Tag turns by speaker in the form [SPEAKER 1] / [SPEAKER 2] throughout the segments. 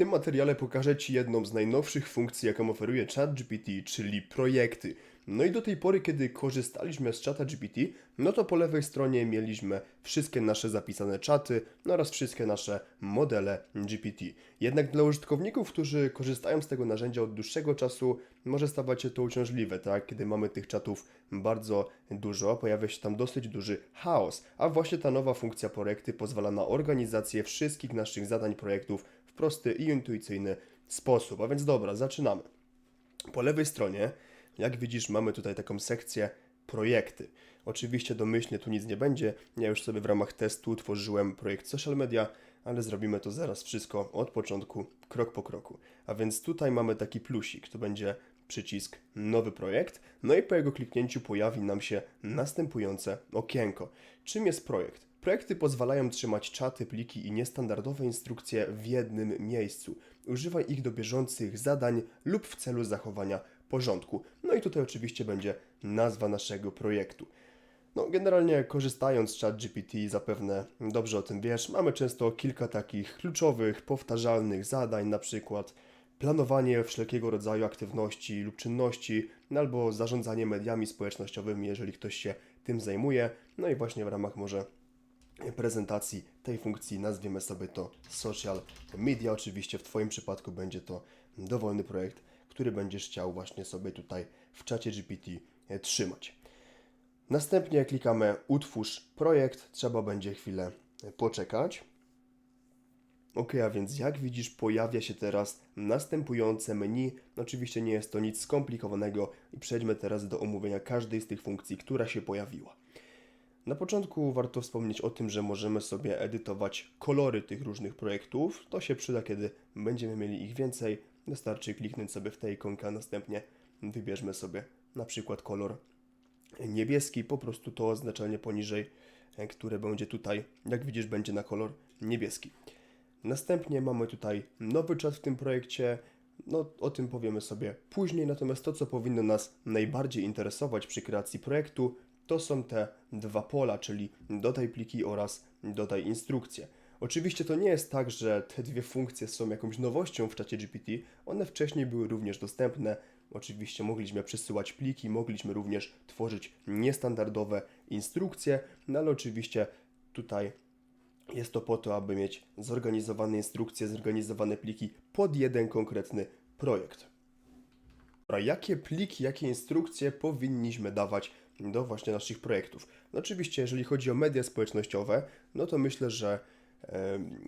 [SPEAKER 1] tym materiale pokażę Ci jedną z najnowszych funkcji, jaką oferuje ChatGPT, czyli projekty. No i do tej pory, kiedy korzystaliśmy z czata GPT, no to po lewej stronie mieliśmy wszystkie nasze zapisane czaty no oraz wszystkie nasze modele GPT. Jednak dla użytkowników, którzy korzystają z tego narzędzia od dłuższego czasu, może stawać się to uciążliwe, tak? Kiedy mamy tych czatów bardzo dużo, pojawia się tam dosyć duży chaos, a właśnie ta nowa funkcja projekty pozwala na organizację wszystkich naszych zadań projektów w prosty i intuicyjny sposób. A więc dobra, zaczynamy. Po lewej stronie, jak widzisz, mamy tutaj taką sekcję projekty. Oczywiście domyślnie tu nic nie będzie. Ja już sobie w ramach testu tworzyłem projekt social media, ale zrobimy to zaraz wszystko od początku, krok po kroku. A więc tutaj mamy taki plusik, to będzie przycisk nowy projekt, no i po jego kliknięciu pojawi nam się następujące okienko. Czym jest projekt? Projekty pozwalają trzymać czaty, pliki i niestandardowe instrukcje w jednym miejscu. Używaj ich do bieżących zadań lub w celu zachowania porządku. No i tutaj oczywiście będzie nazwa naszego projektu. No, generalnie korzystając z ChatGPT, zapewne dobrze o tym wiesz, mamy często kilka takich kluczowych, powtarzalnych zadań, na przykład planowanie wszelkiego rodzaju aktywności lub czynności, no albo zarządzanie mediami społecznościowymi, jeżeli ktoś się tym zajmuje. No i właśnie w ramach może prezentacji tej funkcji nazwiemy sobie to social media. Oczywiście w Twoim przypadku będzie to dowolny projekt, który będziesz chciał właśnie sobie tutaj w czacie GPT e, trzymać. Następnie klikamy utwórz projekt, trzeba będzie chwilę e, poczekać. Ok, a więc jak widzisz, pojawia się teraz następujące menu. Oczywiście nie jest to nic skomplikowanego i przejdźmy teraz do omówienia każdej z tych funkcji, która się pojawiła. Na początku warto wspomnieć o tym, że możemy sobie edytować kolory tych różnych projektów. To się przyda, kiedy będziemy mieli ich więcej. Wystarczy kliknąć sobie w tę ikonkę, a następnie wybierzmy sobie na przykład kolor niebieski, po prostu to oznaczenie poniżej, e, które będzie tutaj, jak widzisz, będzie na kolor niebieski. Następnie mamy tutaj nowy czat w tym projekcie. No, o tym powiemy sobie później, natomiast to, co powinno nas najbardziej interesować przy kreacji projektu, to są te dwa pola, czyli dodaj pliki oraz dodaj instrukcje. Oczywiście to nie jest tak, że te dwie funkcje są jakąś nowością w czacie GPT. One wcześniej były również dostępne. Oczywiście mogliśmy przesyłać pliki, mogliśmy również tworzyć niestandardowe instrukcje, no ale oczywiście tutaj jest to po to, aby mieć zorganizowane instrukcje, zorganizowane pliki pod jeden konkretny projekt. Jakie pliki, jakie instrukcje powinniśmy dawać do właśnie naszych projektów? No oczywiście, jeżeli chodzi o media społecznościowe, no to myślę, że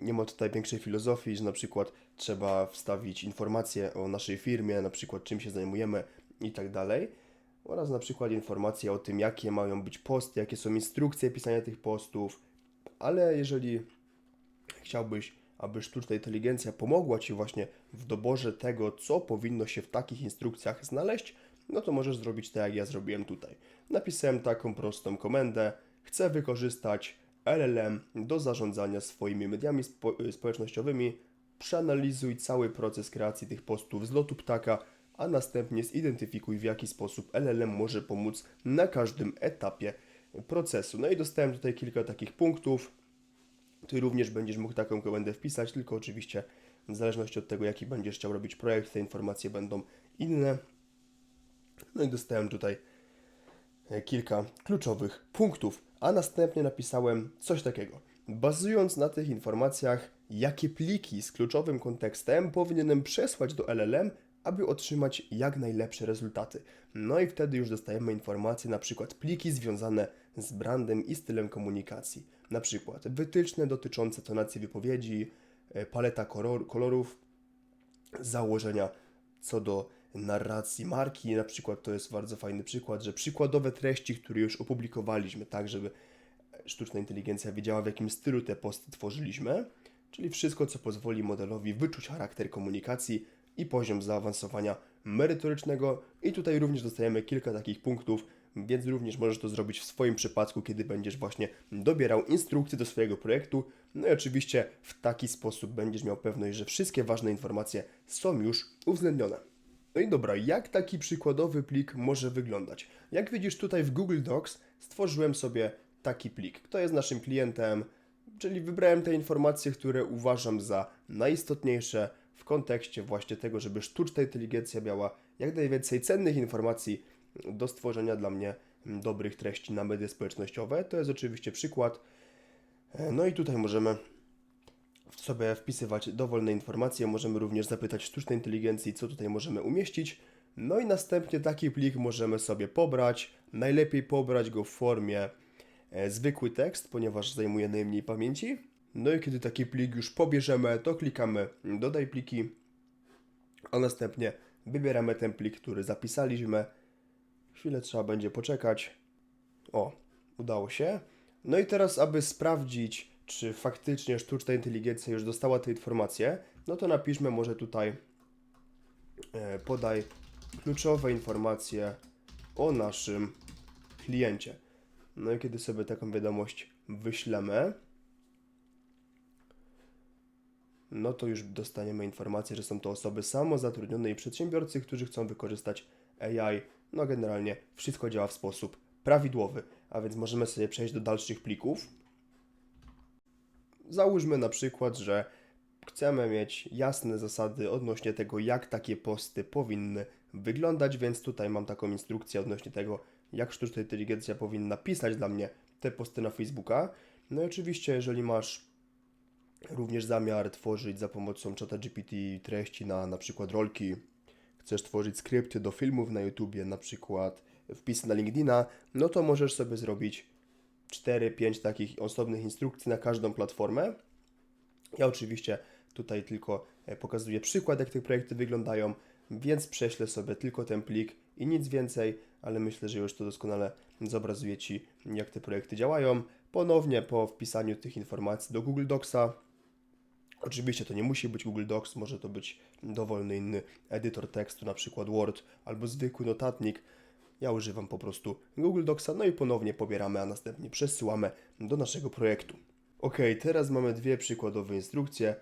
[SPEAKER 1] nie ma tutaj większej filozofii, że na przykład trzeba wstawić informacje o naszej firmie, na przykład czym się zajmujemy i tak dalej, oraz na przykład informacje o tym, jakie mają być posty, jakie są instrukcje pisania tych postów, ale jeżeli chciałbyś, aby sztuczna inteligencja pomogła Ci właśnie w doborze tego, co powinno się w takich instrukcjach znaleźć, no to możesz zrobić tak, jak ja zrobiłem tutaj. Napisałem taką prostą komendę. Chcę wykorzystać LLM do zarządzania swoimi mediami spo społecznościowymi. Przeanalizuj cały proces kreacji tych postów z lotu ptaka, a następnie zidentyfikuj, w jaki sposób LLM może pomóc na każdym etapie procesu. No i dostałem tutaj kilka takich punktów. Ty również będziesz mógł taką komendę wpisać, tylko oczywiście w zależności od tego, jaki będziesz chciał robić projekt, te informacje będą inne. No i dostałem tutaj e, kilka kluczowych punktów, a następnie napisałem coś takiego. Bazując na tych informacjach, jakie pliki z kluczowym kontekstem powinienem przesłać do LLM, aby otrzymać jak najlepsze rezultaty. No i wtedy już dostajemy informacje, na przykład pliki związane z brandem i stylem komunikacji. Na przykład wytyczne dotyczące tonacji wypowiedzi, e, paleta kolor- kolorów, założenia co do narracji marki. Na przykład to jest bardzo fajny przykład, że przykładowe treści, które już opublikowaliśmy, tak żeby sztuczna inteligencja wiedziała, w jakim stylu te posty tworzyliśmy, czyli wszystko, co pozwoli modelowi wyczuć charakter komunikacji i poziom zaawansowania merytorycznego. I tutaj również dostajemy kilka takich punktów, więc również możesz to zrobić w swoim przypadku, kiedy będziesz właśnie dobierał instrukcje do swojego projektu. No i oczywiście w taki sposób będziesz miał pewność, że wszystkie ważne informacje są już uwzględnione. No i dobra, jak taki przykładowy plik może wyglądać? Jak widzisz tutaj w Google Docs stworzyłem sobie taki plik. Kto jest naszym klientem? Czyli wybrałem te informacje, które uważam za najistotniejsze w kontekście właśnie tego, żeby sztuczna inteligencja miała jak najwięcej cennych informacji do stworzenia dla mnie dobrych treści na media społecznościowe. To jest oczywiście przykład. E, No i tutaj możemy sobie wpisywać dowolne informacje, możemy również zapytać sztucznej inteligencji, co tutaj możemy umieścić. No i następnie taki plik możemy sobie pobrać. Najlepiej pobrać go w formie e, zwykły tekst, ponieważ zajmuje najmniej pamięci. No i kiedy taki plik już pobierzemy, to klikamy dodaj pliki, a następnie wybieramy ten plik, który zapisaliśmy. Chwilę trzeba będzie poczekać. O, udało się. No i teraz, aby sprawdzić, czy faktycznie sztuczna inteligencja już dostała te informacje, no to napiszmy może tutaj e, podaj kluczowe informacje o naszym kliencie. No i kiedy sobie taką wiadomość wyślemy, no to już dostaniemy informację, że są to osoby samozatrudnione i przedsiębiorcy, którzy chcą wykorzystać AI. No generalnie wszystko działa w sposób prawidłowy, a więc możemy sobie przejść do dalszych plików. Załóżmy na przykład, że chcemy mieć jasne zasady odnośnie tego, jak takie posty powinny wyglądać, więc tutaj mam taką instrukcję odnośnie tego, jak sztuczna inteligencja powinna pisać dla mnie te posty na Facebooka. No i oczywiście, jeżeli masz również zamiar tworzyć za pomocą czata GPT treści na na przykład rolki, chcesz tworzyć skrypty do filmów na YouTubie, na przykład wpisy na LinkedIna, no to możesz sobie zrobić 4-5 takich osobnych instrukcji na każdą platformę. Ja oczywiście tutaj tylko e, pokazuję przykład, jak te projekty wyglądają, więc prześlę sobie tylko ten plik i nic więcej, ale myślę, że już to doskonale zobrazuje Ci, jak te projekty działają. Ponownie po wpisaniu tych informacji do Google Docsa, Oczywiście to nie musi być Google Docs, może to być dowolny inny edytor tekstu, na przykład Word albo zwykły notatnik. Ja używam po prostu Google Docsa, no i ponownie pobieramy, a następnie przesyłamy do naszego projektu. Ok, teraz mamy dwie przykładowe instrukcje,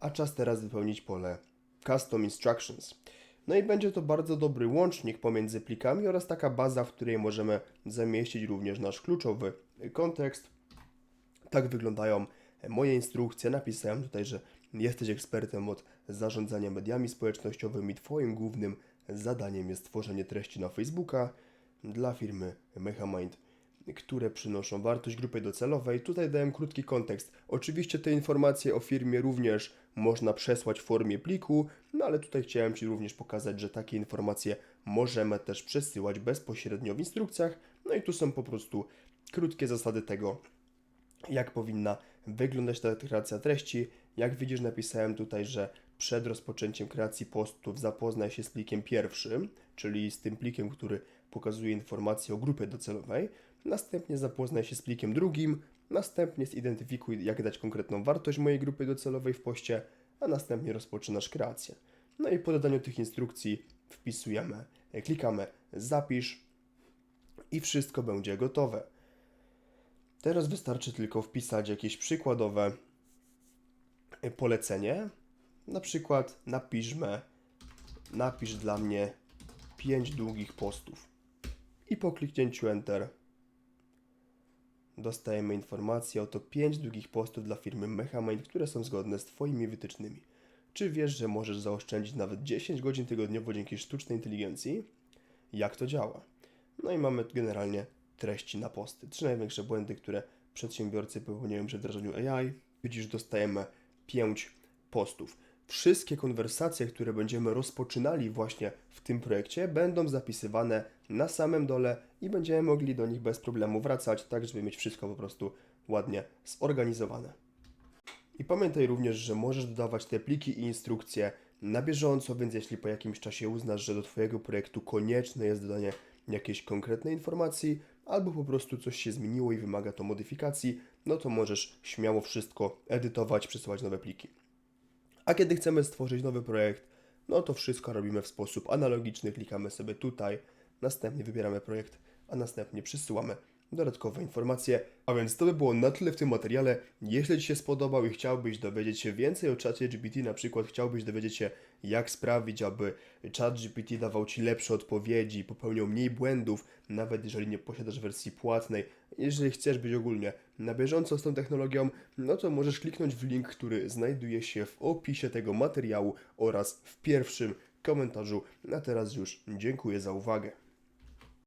[SPEAKER 1] a czas teraz wypełnić pole Custom Instructions. No i będzie to bardzo dobry łącznik pomiędzy plikami oraz taka baza, w której możemy zamieścić również nasz kluczowy kontekst. Tak wyglądają moje instrukcje. Napisałem tutaj, że jesteś ekspertem od zarządzania mediami społecznościowymi. Twoim głównym zadaniem jest tworzenie treści na Facebooka dla firmy MechaMind, które przynoszą wartość grupy docelowej. Tutaj dałem krótki kontekst. Oczywiście te informacje o firmie również można przesłać w formie pliku, no ale tutaj chciałem Ci również pokazać, że takie informacje możemy też przesyłać bezpośrednio w instrukcjach. No i tu są po prostu krótkie zasady tego, jak powinna wyglądać ta kreacja treści. Jak widzisz, napisałem tutaj, że przed rozpoczęciem kreacji postów zapoznaj się z plikiem pierwszym, czyli z tym plikiem, który pokazuje informacje o grupie docelowej. Następnie zapoznaj się z plikiem drugim, następnie zidentyfikuj, jak dać konkretną wartość mojej grupy docelowej w poście, a następnie rozpoczynasz kreację. No i po dodaniu tych instrukcji wpisujemy, klikamy zapisz i wszystko będzie gotowe. Teraz wystarczy tylko wpisać jakieś przykładowe polecenie. Na przykład napiszmy, napisz dla mnie 5 długich postów. I po kliknięciu Enter dostajemy informację o to 5 długich postów dla firmy Mechamind, które są zgodne z Twoimi wytycznymi. Czy wiesz, że możesz zaoszczędzić nawet 10 godzin tygodniowo dzięki sztucznej inteligencji? Jak to działa? No i mamy generalnie treści na posty. Trzy największe błędy, które przedsiębiorcy popełniają przy wdrażaniu AI. Widzisz, dostajemy 5 postów. Wszystkie konwersacje, które będziemy rozpoczynali właśnie w tym projekcie, będą zapisywane na samym dole i będziemy mogli do nich bez problemu wracać, tak żeby mieć wszystko po prostu ładnie zorganizowane. I pamiętaj również, że możesz dodawać te pliki i instrukcje na bieżąco, więc jeśli po jakimś czasie uznasz, że do Twojego projektu konieczne jest dodanie jakiejś konkretnej informacji, albo po prostu coś się zmieniło i wymaga to modyfikacji, no to możesz śmiało wszystko edytować, przesyłać nowe pliki. A kiedy chcemy stworzyć nowy projekt, no to wszystko robimy w sposób analogiczny, klikamy sobie tutaj, następnie wybieramy projekt, a następnie przesyłamy dodatkowe informacje. A więc to by było na tyle w tym materiale. Jeśli Ci się spodobał i chciałbyś dowiedzieć się więcej o czacie GPT, na przykład chciałbyś dowiedzieć się, jak sprawić, aby chat GPT dawał Ci lepsze odpowiedzi, popełniał mniej błędów, nawet jeżeli nie posiadasz wersji płatnej, jeżeli chcesz być ogólnie na bieżąco z tą technologią, no to możesz kliknąć w link, który znajduje się w opisie tego materiału oraz w pierwszym komentarzu. A teraz już dziękuję za uwagę.